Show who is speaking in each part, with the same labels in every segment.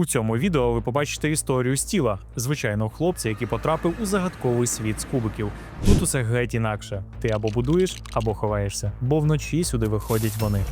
Speaker 1: У цьому відео ви побачите історію Стіла, звичайного хлопця, який потрапив у загадковий світ з кубиків. Тут усе геть інакше. Ти або будуєш, або ховаєшся, бо вночі сюди виходять вони.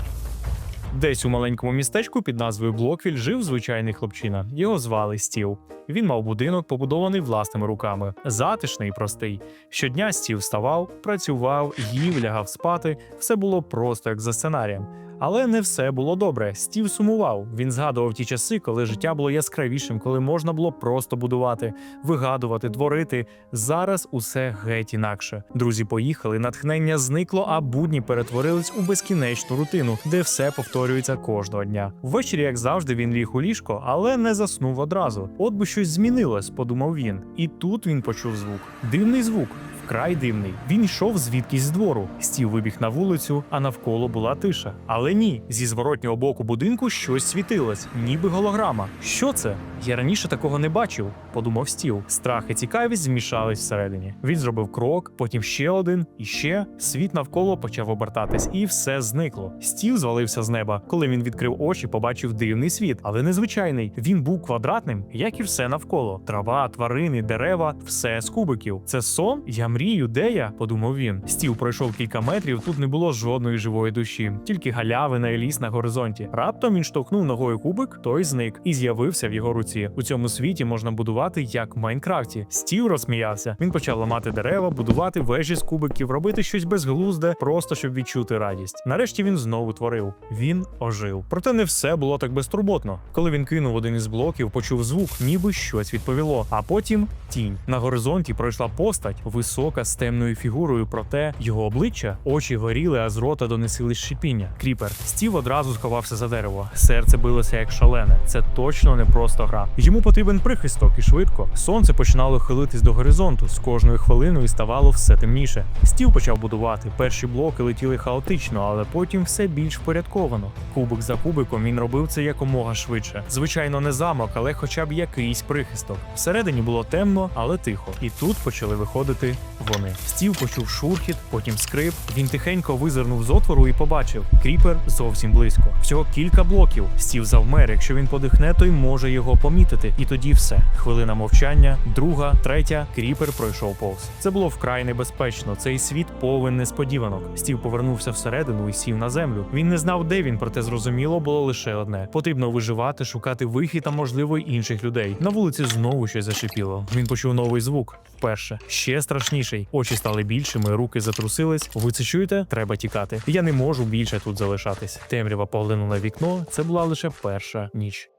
Speaker 1: Десь у маленькому містечку під назвою Блоквіль жив звичайний хлопчина. Його звали Стів. Він мав будинок, побудований власними руками, затишний і простий. Щодня Стів вставав, працював, їв, лягав спати. Все було просто як за сценарієм. Але не все було добре. Стів сумував. Він згадував ті часи, коли життя було яскравішим, коли можна було просто будувати, вигадувати, творити. Зараз усе геть інакше. Друзі поїхали, натхнення зникло, а будні перетворились у безкінечну рутину, де все повторюється кожного дня. Ввечері, як завжди, він ліг у ліжко, але не заснув одразу. От би щось змінилось, подумав він. І тут він почув звук. Дивний звук. Вкрай дивний. Він йшов звідкись з двору. Стів вибіг на вулицю, а навколо була тиша. Але ні, зі зворотнього боку будинку щось світилось, ніби голограма. Що це? Я раніше такого не бачив, подумав Стів. Страх і цікавість змішались всередині. Він зробив крок, потім ще один, і ще світ навколо почав обертатись, і все зникло. Стів звалився з неба. Коли він відкрив очі, побачив дивний світ, але незвичайний. Він був квадратним, як і все навколо. Трава, тварини, дерева, все з кубиків. Це сон? Я мрію, де я? подумав він. Стів пройшов кілька метрів. Тут не було жодної живої душі, тільки галявина і ліс на горизонті. Раптом він штовхнув ногою кубик, той зник і з'явився в його руці. У цьому світі можна будувати як в Майнкрафті. Стів розсміявся. Він почав ламати дерева, будувати вежі з кубиків, робити щось безглузде, просто щоб відчути радість. Нарешті він знову творив. Він ожив. Проте не все було так безтурботно. Коли він кинув один із блоків, почув звук, ніби щось відповіло. А потім тінь. На горизонті пройшла постать, висока з темною фігурою. Проте його обличчя, очі горіли, а з рота донесились шипіння. Кріпер. Стів одразу сховався за дерево. Серце билося як шалене. Це точно не просто гра. Йому потрібен прихисток і швидко. Сонце починало хилитись до горизонту. З кожною хвилиною ставало все темніше. Стів почав будувати. Перші блоки летіли хаотично, але потім все більш впорядковано. Кубик за кубиком він робив це якомога швидше. Звичайно, не замок, але хоча б якийсь прихисток. Всередині було темно, але тихо. І тут почали виходити вони. Стів почув шурхіт, потім скрип. Він тихенько визирнув з отвору і побачив кріпер зовсім близько. Всього кілька блоків. Стів завмер. Якщо він подихне, той може його помітити. І тоді все. Хвилина мовчання, друга, третя. Кріпер пройшов повз. Це було вкрай небезпечно. Цей світ повен несподіванок. Стів повернувся всередину і сів на землю. Він не знав, де він, проте зрозуміло було лише одне: потрібно виживати, шукати вихід та можливо інших людей. На вулиці знову щось зашипіло. Він почув новий звук. Вперше ще страшніший. Очі стали більшими, руки затрусились. Ви це чуєте? Треба тікати. Я не можу більше тут залишатись. Темрява поглинула вікно. Це була лише перша ніч.